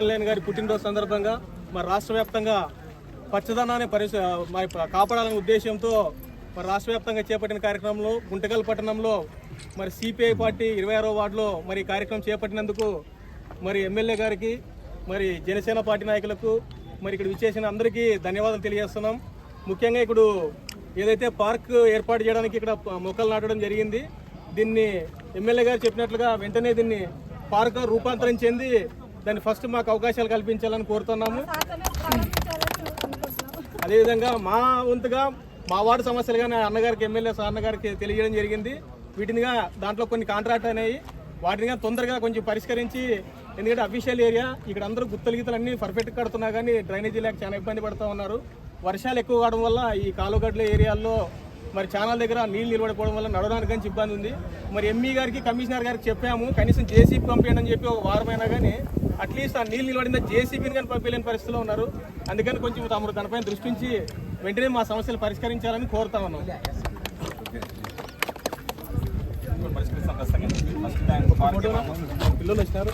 కళ్యాణ్ గారి పుట్టినరోజు సందర్భంగా మరి రాష్ట్ర వ్యాప్తంగా పచ్చదనాన్ని పరిశ మరి కాపాడాలనే ఉద్దేశంతో మరి రాష్ట్ర వ్యాప్తంగా చేపట్టిన కార్యక్రమంలో గుంటకల్ పట్టణంలో మరి సిపిఐ పార్టీ ఇరవై ఆరో వార్డులో మరి కార్యక్రమం చేపట్టినందుకు మరి ఎమ్మెల్యే గారికి మరి జనసేన పార్టీ నాయకులకు మరి ఇక్కడ విచ్చేసిన అందరికీ ధన్యవాదాలు తెలియజేస్తున్నాం. ముఖ్యంగా ఇప్పుడు ఏదైతే పార్క్ ఏర్పాటు చేయడానికి ఇక్కడ మొక్కలు నాటడం జరిగింది దీన్ని ఎమ్మెల్యే గారు చెప్పినట్లుగా వెంటనే దీన్ని పార్క్ రూపాంతరం చెంది దాన్ని ఫస్ట్ మాకు అవకాశాలు కల్పించాలని కోరుతున్నాము. అదేవిధంగా మా వంతుగా మా వార్డు సమస్యలు కానీ అన్నగారికి ఎమ్మెల్యే అన్నగారికి తెలియజేయడం జరిగింది. వీటినిగా దాంట్లో కొన్ని కాంట్రాక్ట్ అనేవి వాటిని కానీ తొందరగా కొంచెం పరిష్కరించి ఎందుకంటే అఫీషియల్ ఏరియా ఇక్కడ అందరూ గుత్తలు గీతలు అన్ని పర్ఫెక్ట్ కడుతున్నా కానీ డ్రైనేజీ లేక చాలా ఇబ్బంది పడుతూ ఉన్నారు. వర్షాలు ఎక్కువ కావడం వల్ల ఈ కాలుగడ్ల ఏరియాల్లో మరి ఛానల్ దగ్గర నీళ్ళు నిలబడిపోవడం వల్ల నడవడానికి కానీ ఇబ్బంది ఉంది. మరి ఎంఈ గారికి కమిషనర్ గారికి చెప్పాము కనీసం జేసీబీ పంపించండి అని చెప్పి ఒక వారమైనా కానీ అట్లీస్ట్ ఆ నీళ్ళు నిలబడిన జేసీబీని కానీ పంపించలేని పరిస్థితిలో ఉన్నారు. అందుకని కొంచెం తమరు దానిపైన దృష్టి ఉంచి వెంటనే మా సమస్యలు పరిష్కరించాలని కోరుతా ఉన్నాం. పిల్లలు వచ్చినారు.